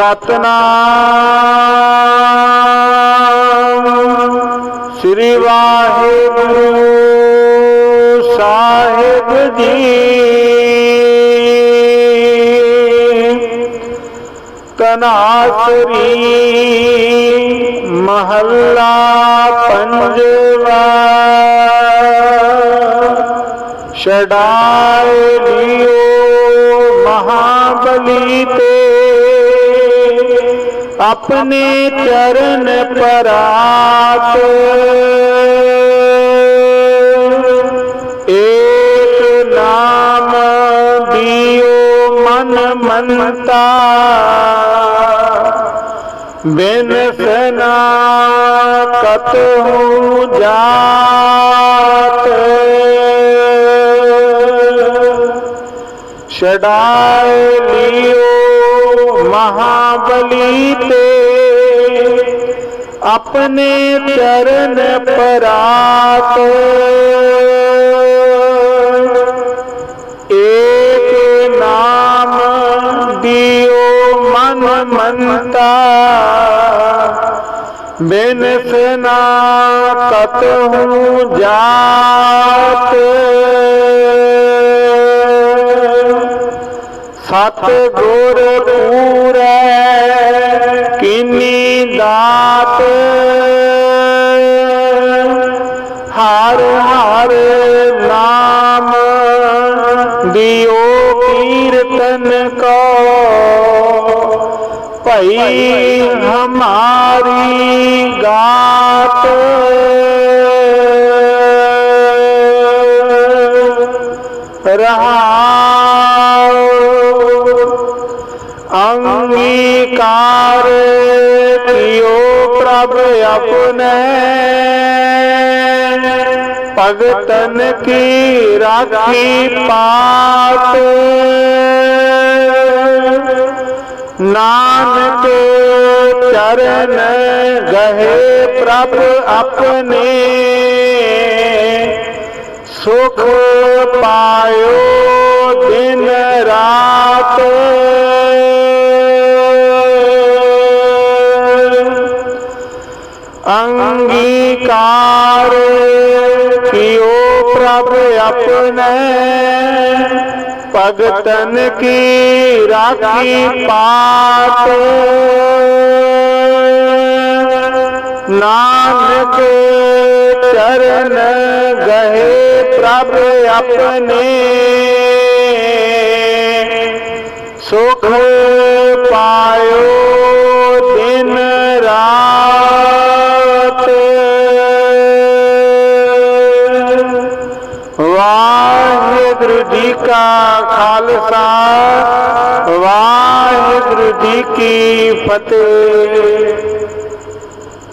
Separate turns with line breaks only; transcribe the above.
ਸਤਨਾਮ। ਸ੍ਰੀ ਵਾਹਿਗੁਰੂ ਸਾਹਿਬ ਜੀ। ਤਨਾਸ਼ਰੀ ਮਹੱਲਾ ਪੰਜਵਾ। ਛਡਾਏ ਲਿਓ ਮਹਾਬਲੀ ਤੇ। अपने चरण पर एक नाम दियो मन मनता। बिन सना कत जात। छडाए लियो महाबली ते अपने चरण पर एक नाम दियो मन मनता। बिन सेना कत हूँ जात। ਸਤ ਗੁਰ ਪੂਰੈ ਕਿਨੀ ਦਾਤ। ਹਰ ਹਰ ਨਾਮ ਦਿਓ ਕੀਰਤਨ ਕੋ। ਭਈ ਹਮਾਰੀ ਗਾਤ। ਰਹਾਉ अंगीकार कियो प्रभु अपने। पगतन की राखी पात। नान के चरण गहे प्रभु अपने। सुख पायो दिन रात। अंगीकार कियो प्रभु अपने पगतन की राखी पात। नानक चरण गहे प्रभु अपने। सुख पायो दिन वागुरु जी का खालसा वागुरु जी की फतेह।